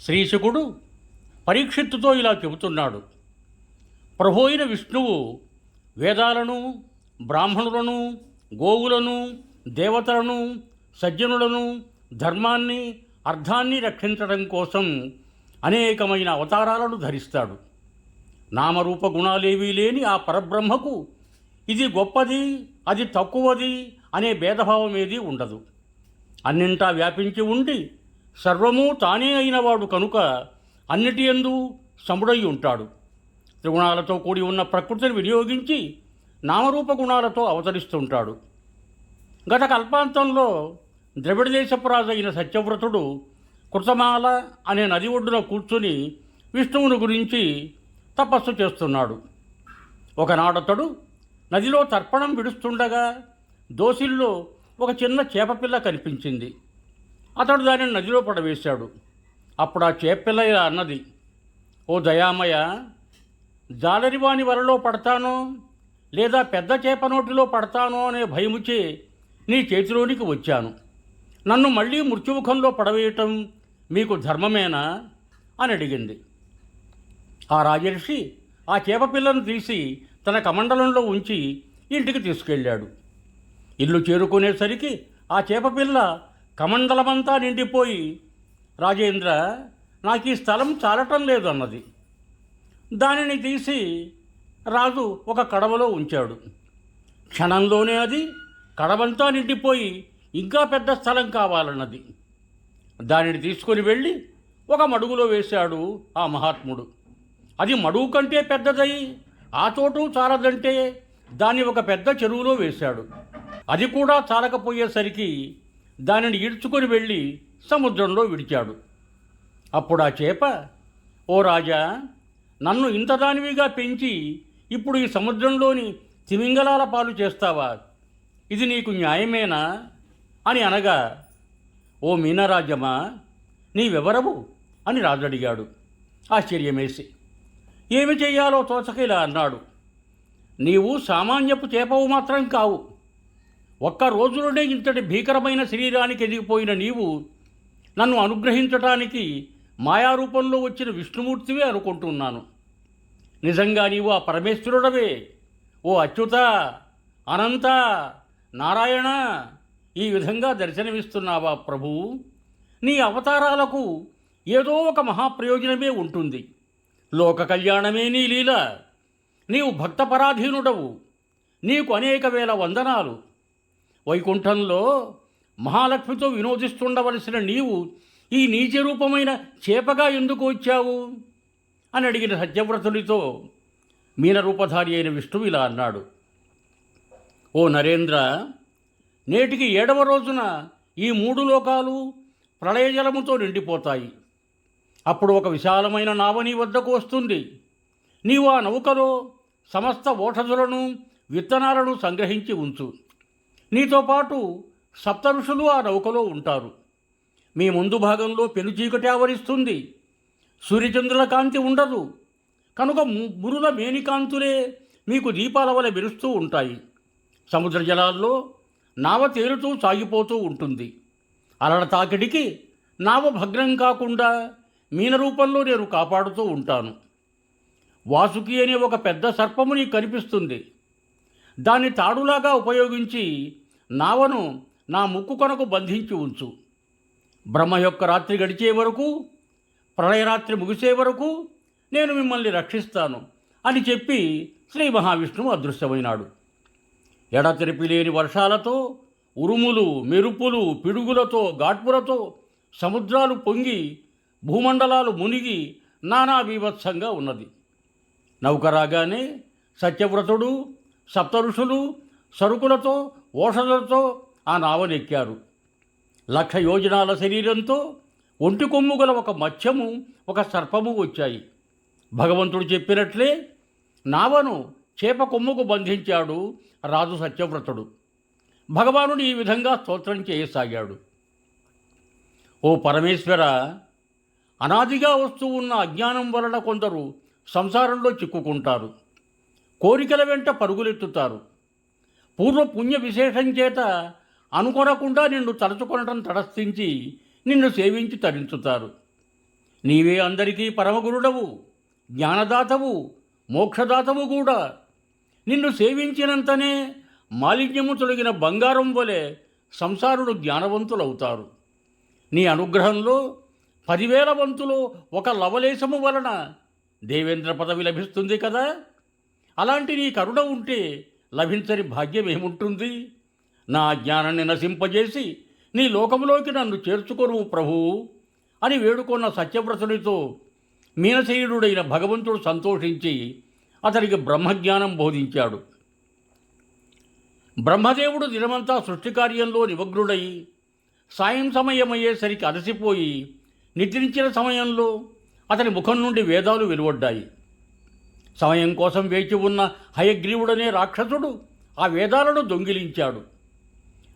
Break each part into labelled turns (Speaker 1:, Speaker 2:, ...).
Speaker 1: శ్రీశుకుడు పరీక్షిత్తుతో ఇలా చెబుతున్నాడు. ప్రభు అయిన విష్ణువు వేదాలను బ్రాహ్మణులను గోవులను దేవతలను సజ్జనులను ధర్మాన్ని అర్థాన్ని రక్షించడం కోసం అనేకమైన అవతారాలను ధరిస్తాడు. నామరూప గుణాలేవీ లేని ఆ పరబ్రహ్మకు ఇది గొప్పది అది తక్కువది అనే భేదభావం ఏదీ ఉండదు. అన్నింటా వ్యాపించి ఉండి సర్వము తానే అయినవాడు కనుక అన్నిటి ఎందు సముడై ఉంటాడు. త్రిగుణాలతో కూడి ఉన్న ప్రకృతిని వినియోగించి నామరూప గుణాలతో అవతరిస్తుంటాడు. గత కల్పాంతంలో ద్రవిడ దేశపురాజు అయిన సత్యవ్రతుడు కృతమాల అనే నది ఒడ్డున కూర్చుని విష్ణువుని గురించి తపస్సు చేస్తున్నాడు. ఒకనాడతడు నదిలో తర్పణం విడుస్తుండగా దోసిల్లో ఒక చిన్న చేపపిల్ల కనిపించింది. అతడు దానిని నదిలో పడవేశాడు. అప్పుడు ఆ చేపపిల్ల ఇలా అన్నది ఓ దయామయ జాలరివాని వలలో పడతానో లేదా పెద్ద చేప నోటిలో పడతానో అనే భయముచే నీ చేతిలోనికి వచ్చాను. నన్ను మళ్ళీ మృత్యుముఖంలో పడవేయటం మీకు ధర్మమేనా? అని అడిగింది. ఆ రాజర్షి ఆ చేపపిల్లను తీసి తన కమండలంలో ఉంచి ఇంటికి తీసుకెళ్ళాడు. ఇల్లు చేరుకునేసరికి ఆ చేపపిల్ల కమండలమంతా నిండిపోయి రాజేంద్ర నాకు ఈ స్థలం చాలటం లేదు అన్నది దానిని తీసి రాజు ఒక కడవలో ఉంచాడు. క్షణంలోనే అది కడవంతా నిండిపోయి ఇంకా పెద్ద స్థలం కావాలన్నది. దానిని తీసుకొని వెళ్ళి ఒక మడుగులో వేశాడు ఆ మహాత్ముడు. అది మడుగు కంటే పెద్దదై ఆ చోటు చాలదంటే దాన్ని ఒక పెద్ద చెరువులో వేశాడు. అది కూడా చాలకపోయేసరికి దానిని ఈడ్చుకొని వెళ్ళి సముద్రంలో విడిచాడు. అప్పుడు ఆ చేప ఓ రాజా నన్ను ఇంతదానివిగా పెంచి ఇప్పుడు ఈ సముద్రంలోని తిమింగలాల పాలు చేస్తావా? ఇది నీకు న్యాయమేనా? అని అనగా ఓ మీనరాజమా నీవెవరవు? అని రాజు అడిగాడు ఆశ్చర్యమేసి ఏమి చెయ్యాలో తోచక ఇలా అన్నాడు. నీవు సామాన్యపు చేపవు మాత్రం కావు. ఒక్క రోజులోనే ఇంతటి భీకరమైన శరీరానికి ఎదిగిపోయిన నీవు నన్ను అనుగ్రహించటానికి మాయారూపంలో వచ్చిన విష్ణుమూర్తివే అనుకుంటున్నాను. నిజంగా నీవు ఆ పరమేశ్వరుడవే. ఓ అచ్యుత అనంత నారాయణ ఈ విధంగా దర్శనమిస్తున్నావా ప్రభువు నీ అవతారాలకు ఏదో ఒక మహాప్రయోజనమే ఉంటుంది. లోక కళ్యాణమే నీ లీల. నీవు భక్తపరాధీనుడవు. నీకు అనేక వేల వందనాలు. వైకుంఠంలో మహాలక్ష్మితో వినోదిస్తుండవలసిన నీవు ఈ నీచ రూపమైన చేపగా ఎందుకు వచ్చావు? అని అడిగిన సత్యవ్రతుడితో మీనరూపధారి అయిన విష్ణువు ఇలా అన్నాడు. ఓ నరేంద్ర నేటికి ఏడవ రోజున ఈ మూడు లోకాలు ప్రళయజలముతో నిండిపోతాయి. అప్పుడు ఒక విశాలమైన నావ నీ వద్దకు వస్తుంది. నీవు ఆ నౌకలో సమస్త ఓషధులను విత్తనాలను సంగ్రహించి ఉంచు. నీతో పాటు సప్త ఋషులు ఆ నౌకలో ఉంటారు. మీ ముందు భాగంలో పెనుచీకటి ఆవరిస్తుంది. సూర్యచంద్రుల కాంతి ఉండదు. కనుక మురుల మేనికాంతులే మీకు దీపాల వలె మెరుస్తూ ఉంటాయి. సముద్ర జలాల్లో నావ తేలుతూ సాగిపోతూ ఉంటుంది. అలల తాకిడికి నావ భగ్నం కాకుండా మీన రూపంలో నేను కాపాడుతూ ఉంటాను. వాసుకి అనే ఒక పెద్ద సర్పము నీకు కనిపిస్తుంది. దాన్ని తాడులాగా ఉపయోగించి నావను నా ముక్కు కొనకు బంధించి ఉంచు. బ్రహ్మ యొక్క రాత్రి గడిచే వరకు ప్రళయరాత్రి ముగిసే వరకు నేను మిమ్మల్ని రక్షిస్తాను అని చెప్పి శ్రీ మహావిష్ణువు అదృశ్యమైనాడు. ఎడతెరిపి లేని వర్షాలతో ఉరుములు మెరుపులు పిడుగులతో ఘాట్పులతో సముద్రాలు పొంగి భూమండలాలు మునిగి నానా బీభత్సంగా ఉన్నది. నౌక రాగానే సత్యవ్రతుడు సప్తఋషులు సరుకులతో ఓషధులతో ఆ నావనెక్కారు. లక్ష యోజనాల శరీరంతో ఒంటి కొమ్ము గల ఒక మత్స్యము ఒక సర్పము వచ్చాయి. భగవంతుడు చెప్పినట్లే నావను చేప కొమ్ముకు బంధించాడు రాజు సత్యవ్రతుడు. భగవానుడు ఈ విధంగా స్తోత్రం చేయసాగాడు. ఓ పరమేశ్వర అనాదిగా వస్తూ ఉన్న అజ్ఞానం వలన కొందరు సంసారంలో చిక్కుకుంటారు. కోరికల వెంట పరుగులెత్తుతారు. పూర్వ పుణ్య విశేషం చేత అనుకోనకుండా నిన్ను తలుచుకొనటం తటస్థించి నిన్ను సేవించి తరించుతారు. నీవే అందరికీ పరమగురుడవు జ్ఞానదాతవు మోక్షదాతవు కూడా. నిన్ను సేవించినంతనే మాలిన్యము తొలగిన బంగారం వలె సంసారుడు జ్ఞానవంతులవుతారు. నీ అనుగ్రహంలో పదివేల వంతులో ఒక లవలేశము వలన దేవేంద్ర పదవి లభిస్తుంది కదా? అలాంటి నీ కరుణ ఉంటే లభించని భాగ్యం ఏముంటుంది? నా జ్ఞానాన్ని నశింపజేసి నీ లోకంలోకి నన్ను చేర్చుకొను ప్రభువు అని వేడుకొన్న సత్యవ్రతుడితో మీనశీయుడైన భగవంతుడు సంతోషించి అతనికి బ్రహ్మజ్ఞానం బోధించాడు. బ్రహ్మదేవుడు దినమంతా సృష్టి కార్యంలో నిమగ్నుడై సాయం సమయమయ్యేసరికి అలసిపోయి నిద్రించిన సమయంలో అతని ముఖం నుండి వేదాలు వెలువడ్డాయి. సమయం కోసం వేచి ఉన్న హయగ్రీవుడనే రాక్షసుడు ఆ వేదాలను దొంగిలించాడు.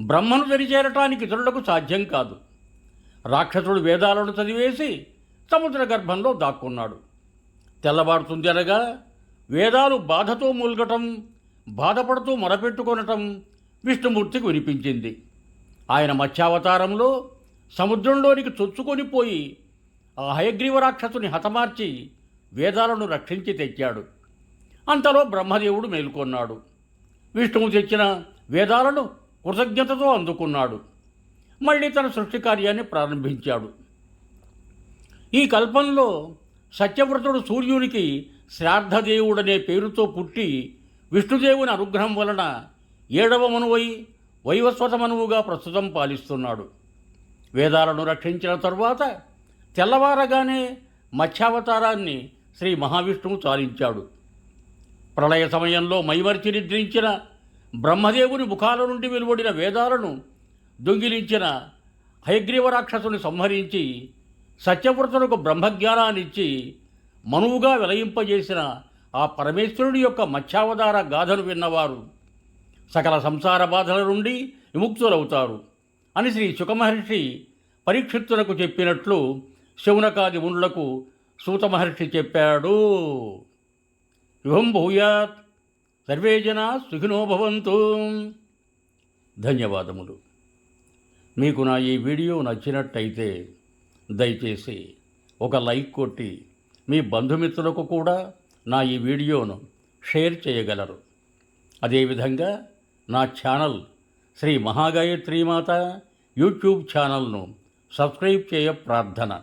Speaker 1: బ్రహ్మను దరిచేరటానికి ఇతరులకు సాధ్యం కాదు. రాక్షసుడు వేదాలను చదివేసి సముద్ర గర్భంలో దాక్కున్నాడు. తెల్లబారుతుంది అనగా వేదాలు బాధతో మూల్గటం బాధపడుతూ మొరపెట్టుకొనటం విష్ణుమూర్తికి వినిపించింది. ఆయన మత్స్యావతారంలో సముద్రంలోనికి చొచ్చుకొని పోయి ఆ హయగ్రీవ రాక్షసుని హతమార్చి వేదాలను రక్షించి తెచ్చాడు. అంతలో బ్రహ్మదేవుడు మేల్కొన్నాడు. విష్ణువు తెచ్చిన వేదాలను కృతజ్ఞతతో అందుకున్నాడు. మళ్ళీ తన సృష్టి కార్యాన్ని ప్రారంభించాడు. ఈ కల్పంలో సత్యవ్రతుడు సూర్యునికి శ్రాద్ధదేవుడనే పేరుతో పుట్టి విష్ణుదేవుని అనుగ్రహం వలన ఏడవ మనువై వైవస్వత మనువుగా ప్రస్తుతం పాలిస్తున్నాడు. వేదాలను రక్షించిన తరువాత తెల్లవారగానే మత్స్యావతారాన్ని శ్రీ మహావిష్ణువు చాలించాడు. ప్రళయ సమయంలో మైమర్చి నిద్రించిన బ్రహ్మదేవుని ముఖాల నుండి వెలువడిన వేదాలను దొంగిలించిన హయగ్రీవ రాక్షసుని సంహరించి సత్యవ్రతులకు బ్రహ్మజ్ఞానాన్నిచ్చి మనువుగా విలయింపజేసిన ఆ పరమేశ్వరుడి యొక్క మత్స్యావతార గాథను విన్నవారు. సకల సంసార బాధల నుండి విముక్తులవుతారు అని శ్రీ సుఖమహర్షి పరీక్షిత్తులకు చెప్పినట్లు శౌనకాది మునులకు సూత మహర్షి చెప్పాడు శుభం భూయాత్ సర్వే జనా సుఖినో భవంతు. ధన్యవాదములు. మీకు నా ఈ వీడియో నచ్చినట్టయితే దయచేసి ఒక లైక్ కొట్టి మీ బంధుమిత్రులకు కూడా నా ఈ వీడియోను షేర్ చేయగలరు. అదేవిధంగా నా ఛానల్ శ్రీ మహాగాయత్రీమాత యూట్యూబ్ ఛానల్ను సబ్స్క్రైబ్ చేయ ప్రార్థన.